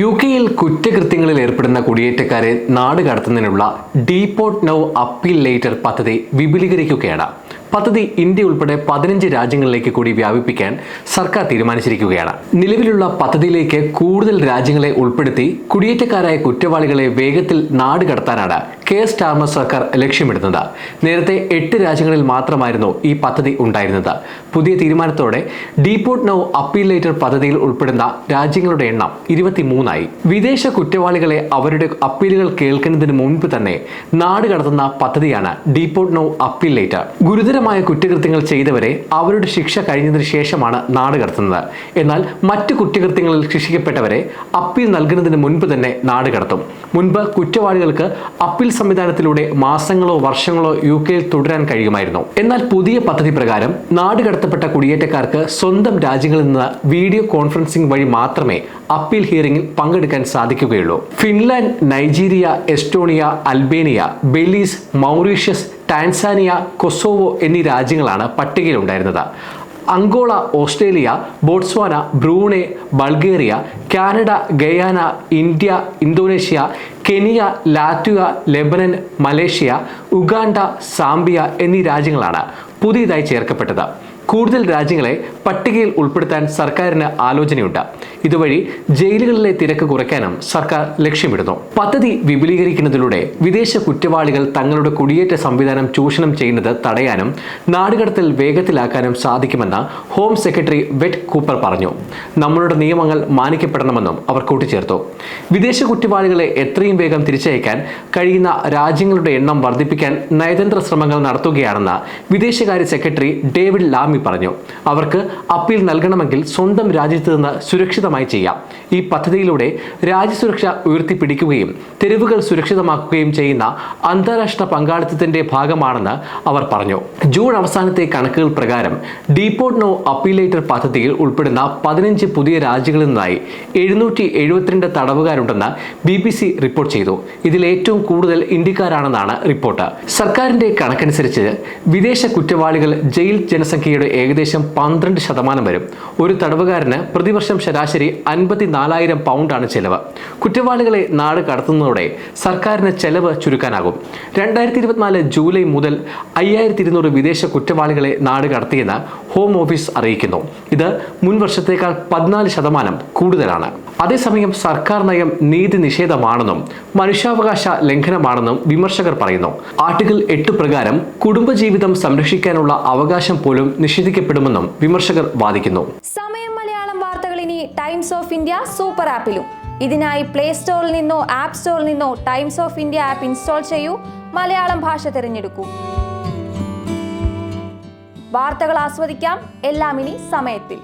U കെയിൽ കുറ്റകൃത്യങ്ങളിൽ ഏർപ്പെടുന്ന കുടിയേറ്റക്കാരെ നാട് കടത്തുന്നതിനുള്ള ഡീപോർട്ട് നൗ അപ്പീൽ ലേറ്റർ പദ്ധതി വിപുലീകരിക്കുകയാണ്. പദ്ധതി ഇന്ത്യ ഉൾപ്പെടെ പതിനഞ്ച് രാജ്യങ്ങളിലേക്ക് കൂടി വ്യാപിപ്പിക്കാൻ സർക്കാർ തീരുമാനിച്ചിരിക്കുകയാണ്. നിലവിലുള്ള പദ്ധതിയിലേക്ക് കൂടുതൽ രാജ്യങ്ങളെ ഉൾപ്പെടുത്തി കുടിയേറ്റക്കാരായ കുറ്റവാളികളെ വേഗത്തിൽ നാട് കടത്താനാണ് കെ സ്റ്റാർമർ സർക്കാർ ലക്ഷ്യമിടുന്നത്. നേരത്തെ എട്ട് രാജ്യങ്ങളിൽ മാത്രമായിരുന്നു ഈ പദ്ധതി ഉണ്ടായിരുന്നത്. പുതിയ തീരുമാനത്തോടെ ഡീപോർട്ട് നോ അപ്പീൽ ലേറ്റർ പദ്ധതിയിൽ ഉൾപ്പെടുന്ന രാജ്യങ്ങളുടെ എണ്ണം ഇരുപത്തിമൂന്നായി. വിദേശ കുറ്റവാളികളെ അവരുടെ അപ്പീലുകൾ കേൾക്കുന്നതിന് മുൻപ് തന്നെ നാട് കടത്തുന്ന പദ്ധതിയാണ് ഡീപോർട്ട് നോ അപ്പീൽ ലേറ്റർ ഗുരുതരമായ കുറ്റകൃത്യങ്ങൾ ചെയ്തവരെ അവരുടെ ശിക്ഷ കഴിഞ്ഞതിന് ശേഷമാണ് നാട് കടത്തുന്നത്. എന്നാൽ മറ്റ് കുറ്റകൃത്യങ്ങളിൽ ശിക്ഷിക്കപ്പെട്ടവരെ അപ്പീൽ നൽകുന്നതിന് മുൻപ് തന്നെ നാട് കടത്തും. മുൻപ് കുറ്റവാളികൾക്ക് അപ്പീൽ സംവിധാനത്തിലൂടെ മാസങ്ങളോ വർഷങ്ങളോ യു കെയിൽ തുടരാൻ കഴിയുമായിരുന്നു. എന്നാൽ പുതിയ പദ്ധതി പ്രകാരം നാട് കടത്തപ്പെട്ട കുടിയേറ്റക്കാർക്ക് സ്വന്തം രാജ്യങ്ങളിൽ നിന്ന് വീഡിയോ കോൺഫറൻസിംഗ് വഴി മാത്രമേ അപ്പീൽ ഹിയറിംഗിൽ പങ്കെടുക്കാൻ സാധിക്കുകയുള്ളൂ. Finland Nigeria Estonia Albania Belize Mauritius Tanzania Kosovo എന്നീ രാജ്യങ്ങളാണ് പട്ടികയിലുണ്ടായിരുന്നത്. Angola Australia Botswana Brunei Bulgaria Canada Guyana India Indonesia Kenya Latvia Lebanon Malaysia Uganda Zambia എന്നീ രാജ്യങ്ങളാണ് പുതിയതായി ചേർക്കപ്പെട്ടത്. കൂടുതൽ രാജ്യങ്ങളെ പട്ടികയിൽ ഉൾപ്പെടുത്താൻ സർക്കാരിന് ആലോചനയുണ്ട്. ഇതുവഴി ജയിലുകളിലെ തിരക്ക് കുറയ്ക്കാനും സർക്കാർ ലക്ഷ്യമിടുന്നു. പദ്ധതി വിപുലീകരിക്കുന്നതിലൂടെ വിദേശ കുറ്റവാളികൾ തങ്ങളുടെ കുടിയേറ്റ സംവിധാനം ചൂഷണം ചെയ്യുന്നത് തടയാനും നാടുകടത്തൽ വേഗത്തിലാക്കാനും സാധിക്കുമെന്ന് ഹോം സെക്രട്ടറി വെറ്റ് കൂപ്പർ പറഞ്ഞു. നമ്മളുടെ നിയമങ്ങൾ മാനിക്കപ്പെടണമെന്നും അവർ കൂട്ടിച്ചേർത്തു. വിദേശ കുറ്റവാളികളെ എത്രയും വേഗം തിരിച്ചയക്കാൻ കഴിയുന്ന രാജ്യങ്ങളുടെ എണ്ണം വർദ്ധിപ്പിക്കാൻ നയതന്ത്ര ശ്രമങ്ങൾ നടത്തുകയാണെന്ന് വിദേശകാര്യ സെക്രട്ടറി ഡേവിഡ് ലാമി പറഞ്ഞു അവർക്ക് അപ്പീൽ നൽകണമെങ്കിൽ സ്വന്തം രാജ്യത്ത് നിന്ന് സുരക്ഷിതമായി ചെയ്യാം. ഈ പദ്ധതിയിലൂടെ രാജ്യസുരക്ഷ ഉയർത്തിപ്പിടിക്കുകയും തെരുവുകൾ സുരക്ഷിതമാക്കുകയും ചെയ്യുന്ന അന്താരാഷ്ട്ര പങ്കാളിത്തത്തിന്റെ ഭാഗമാണെന്ന് അവർ പറഞ്ഞു. ജൂൺ അവസാനത്തെ കണക്കുകൾ പ്രകാരം ഡീപോർട്ട് നോ അപ്പീലേറ്റർ പദ്ധതിയിൽ ഉൾപ്പെടുന്ന പതിനഞ്ച് പുതിയ രാജ്യങ്ങളിൽ നിന്നായി എഴുന്നൂറ്റി എഴുപത്തിരണ്ട് തടവുകാരുണ്ടെന്ന് ബി ബി സി റിപ്പോർട്ട് ചെയ്തു. ഇതിൽ ഏറ്റവും കൂടുതൽ ഇന്ത്യക്കാരാണെന്നാണ് റിപ്പോർട്ട്. സർക്കാരിന്റെ കണക്കനുസരിച്ച് വിദേശ കുറ്റവാളികൾ ജയിൽ ജനസംഖ്യയുടെ ഏകദേശം പന്ത്രണ്ട് ശതമാനം വരും. ഒരു തടവുകാരന് പ്രതിവർഷം ശരാശരി അൻപത്തിനാലായിരം പൗണ്ടാണ് ചെലവ്. കുറ്റവാളികളെ നാട് കടത്തുന്നതോടെ സർക്കാരിന് ചെലവ് ചുരുക്കാനാകും. രണ്ടായിരത്തി ഇരുപത്തിനാല് ജൂലൈ മുതൽ അയ്യായിരത്തി ഇരുന്നൂറ് വിദേശ കുറ്റവാളികളെ നാട് കടത്തിയെന്ന് ഹോം ഓഫീസ് അറിയിക്കുന്നു. ഇത് മുൻ വർഷത്തേക്കാൾ പതിനാല് ശതമാനം കൂടുതലാണ്. അതേസമയം സർക്കാർ നയം നീതി നിഷേധമാണെന്നും മനുഷ്യാവകാശ ലംഘനമാണെന്നും വിമർശകർ പറയുന്നു. ആർട്ടിക്കിൾ എട്ട് പ്രകാരം കുടുംബജീവിതം സംരക്ഷിക്കാനുള്ള അവകാശം പോലും നിഷേധിക്കപ്പെടുമെന്നും വിമർശകർ വാദിക്കുന്നു. സമയം മലയാളം വാർത്തകൾ ഇനി ടൈംസ് ഓഫ് ഇന്ത്യ സൂപ്പർ ആപ്പിലും. ഇതിനായി പ്ലേ സ്റ്റോറിൽ നിന്നോ ആപ്പ് സ്റ്റോറിൽ നിന്നോ Times of India app install ചെയ്യൂ. മലയാളം ഭാഷ തിരഞ്ഞെടുക്കൂ. വാർത്തകൾ ആസ്വദിക്കാം. എല്ലാം ഇനി സമയത്തിൽ.